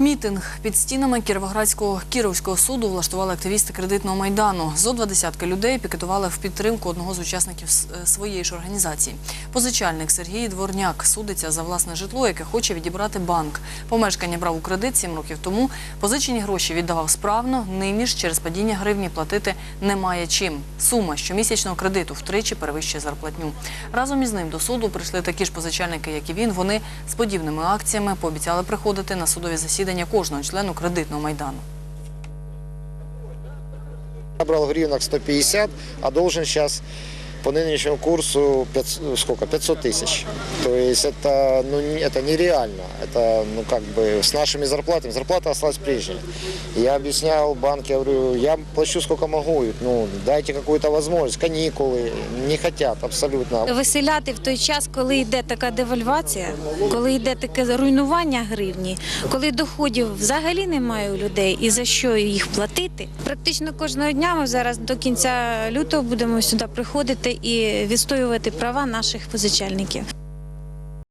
Мітинг під стінами Кіровоградського Кіровського суду влаштували активісти кредитного майдану. Зо два десятки людей пікетували в підтримку одного з учасників е, своєї ж організації. Позичальник Сергій Дворняк судиться за власне житло, яке хоче відібрати банк. Помешкання брав у кредит сім років тому. Позичені гроші віддавав справно. Нині ж через падіння гривні платити немає чим. Сума щомісячного кредиту втричі перевищує зарплатню. Разом із ним до суду прийшли такі ж позичальники, як і він. Вони з подібними акціями пообіцяли приходити на судові засідання кожного члену кредитного майдану. Я брал гривнах 150, а должен сейчас по нынешнему курсу 500, сколько? 500 тысяч. То есть это, ну, не- это нереально. Это, ну, как бы с нашими зарплатами. Зарплата осталась прежняя. Я объяснял банке, я говорю, я плачу сколько могу. Ну, дайте какую-то возможность. Каникулы. Не хотят абсолютно. Виселяти в той час, коли йде така девальвація, коли йде таке руйнування гривні, коли доходів взагалі немає у людей і за що їх платити. Практично кожного дня ми зараз до кінця лютого будемо сюди приходити і відстоювати права наших позичальників.